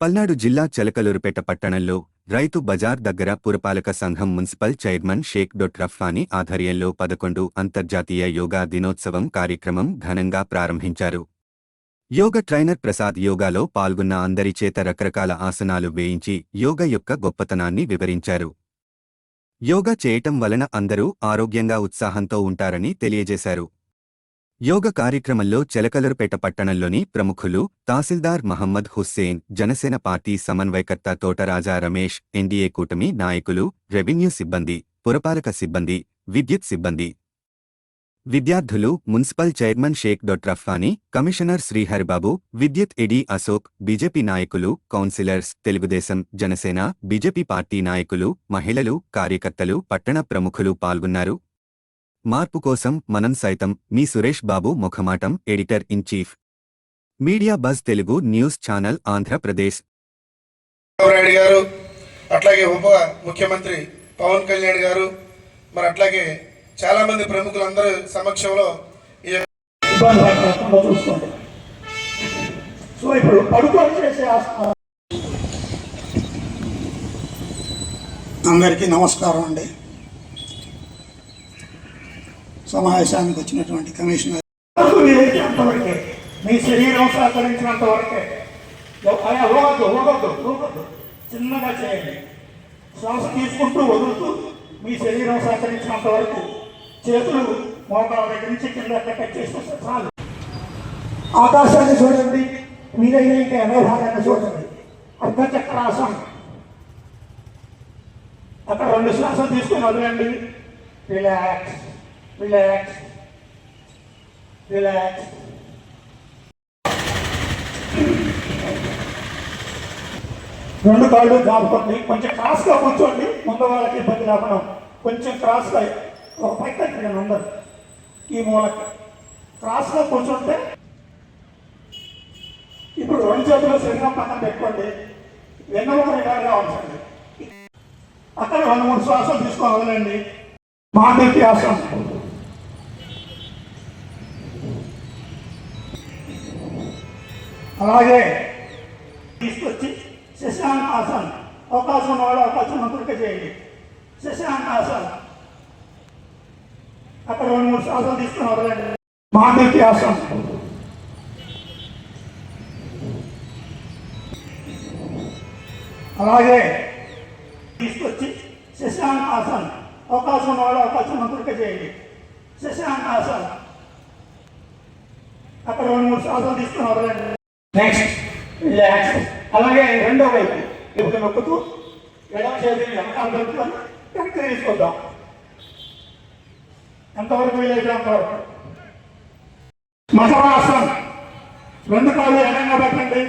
పల్నాడు జిల్లా చెలకలూరుపేట పట్టణంలో రైతు బజార్ దగ్గర పురపాలక సంఘం మున్సిపల్ చైర్మన్ షేక్ డొట్ రఫ్ఫానీ ఆధ్వర్యంలో పదకొండు అంతర్జాతీయ యోగా దినోత్సవం కార్యక్రమం ఘనంగా ప్రారంభించారు. యోగ ట్రైనర్ ప్రసాద్ యోగాలో పాల్గొన్న అందరి చేత రకరకాల ఆసనాలు వేయించి యోగ యొక్క గొప్పతనాన్ని వివరించారు. యోగా చేయటం వలన అందరూ ఆరోగ్యంగా ఉత్సాహంతో ఉంటారని తెలియజేశారు. యోగ కార్యక్రమంలో చెలకలరుపేట పట్టణంలోని ప్రముఖులు తహసీల్దార్ మహమ్మద్ హుస్సేన్ జనసేన పార్టీ సమన్వయకర్త తోటరాజా రమేష్ ఎన్డీఏ కూటమి నాయకులు రెవెన్యూ సిబ్బంది పురపాలక సిబ్బంది విద్యుత్ సిబ్బంది. విద్యార్థులు మున్సిపల్ చైర్మన్ షేక్ డొట్రఫానీ కమిషనర్ శ్రీహరిబాబు విద్యుత్ ఎడి అశోక్ బీజేపీ నాయకులు councillors Telugudesam Janasena BJP party నాయకులు మహిళలు కార్యకర్తలు పట్టణ ప్రముఖులు పాల్గొన్నారు. మార్పు కోసం మనం సైతం మీ Suresh Babu ముఖమాటం editor in chief. Media buzz Telugu news channel Andhra Pradesh. గారు అట్లాగే ఉప ముఖ్యమంత్రి పవన్ కళ్యాణ్ గారు మరి అట్లాగే చాలా మంది ప్రముఖులందరి సమక్షంలో సో ఇప్పుడు పడుకొని చేసే అందరికీ నమస్కారం అండి. సమావేశానికి వచ్చినటువంటి కమిషనర్. వరకు మీ శరీరం సహకరించినంత వరకే. అలా ఊగద్దు ఊగద్దు ఊగద్దు చిన్నగా చేయండి. శ్వాస తీసుకుంటూ వదులుతూ మీ శరీరం సహకరించినంత వరకు చేతులు మోకాల దగ్గర నుంచి కింద కట్ చేస్తే చాలు. ఆకాశాన్ని చూడండి వీలైన ఇంకా ఎనభై భాగాన్ని చూడండి. అర్ధచక్రాసం అక్కడ రెండు శ్వాసం తీసుకుని వదలండి. రిలాక్స్ రిలాక్స్ రిలాక్స్ రెండు కాళ్ళు జాపుకోండి కొంచెం క్రాస్గా కూర్చోండి. ముందు వాళ్ళకి ఇబ్బంది లేకుండా కొంచెం క్రాస్గా ఒక పైకి పెట్టండి అందరు. ఈ మూలకి. క్రాస్గా కూర్చుంటే ఇప్పుడు రెండు చేతులు శరీరం పక్కన పెట్టుకోండి. వెన్నముక నిటారుగా ఉంచండి. అక్కడ రెండు మూడు శ్వాసలు తీసుకోవాలండి మాండవ్యాసం అలాగే తీసుకొచ్చి శశాంకాసన్ అవకాశం ఉన్నవాడు అవకాశం ఉన్నట్టుగా చేయండి. శశాంకాసన్ అక్కడ రెండు మూడు శ్వాసలు తీసుకుని వదలండి. ఆసన్. అలాగే తీసుకొచ్చి శశాంకాసన్ అవకాశం ఉన్నవాడు అవకాశం ఉన్నట్టుగా చేయండి. శశాంకాసన్ అక్కడ రెండు మూడు శ్వాసలు తీసుకుని వదలండి. నెక్స్ట్ రిలాక్స్ అలాగే రెండో వైపు. ఇప్పుడు నొక్కుతూ ఎడమ చేతిని వెనకాల కలుపుకొని వెనక్కి ఎంతవరకు వీలైతే అంతవరకు. మకరాసన్ రెండు కాళ్ళు ఎడంగా పెట్టండి.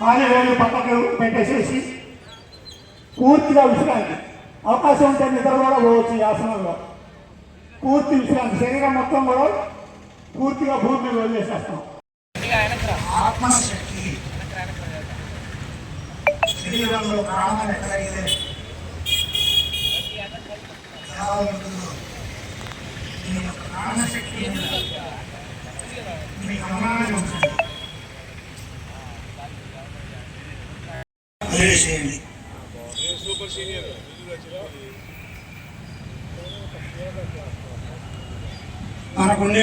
కాలి వేలు పక్కకు పెట్టేసేసి పూర్తిగా విశ్రాంతి. అవకాశం ఉంటే నిద్ర కూడా పోవచ్చు ఈ ఆసనంలో. పూర్తి విశ్రాంతి. శరీరం మొత్తం కూడా పూర్తిగా భూమి మీద వదిలేసేస్తాం. ఆత్మశక్తి. శరీరంలో ప్రాణం ఎక్కడైతే ఎలా ఉంటుందో మీ యొక్క ప్రాణశక్తి మీ గమనాన్ని ఉంచండి. వదిలేసేయండి మనకుండే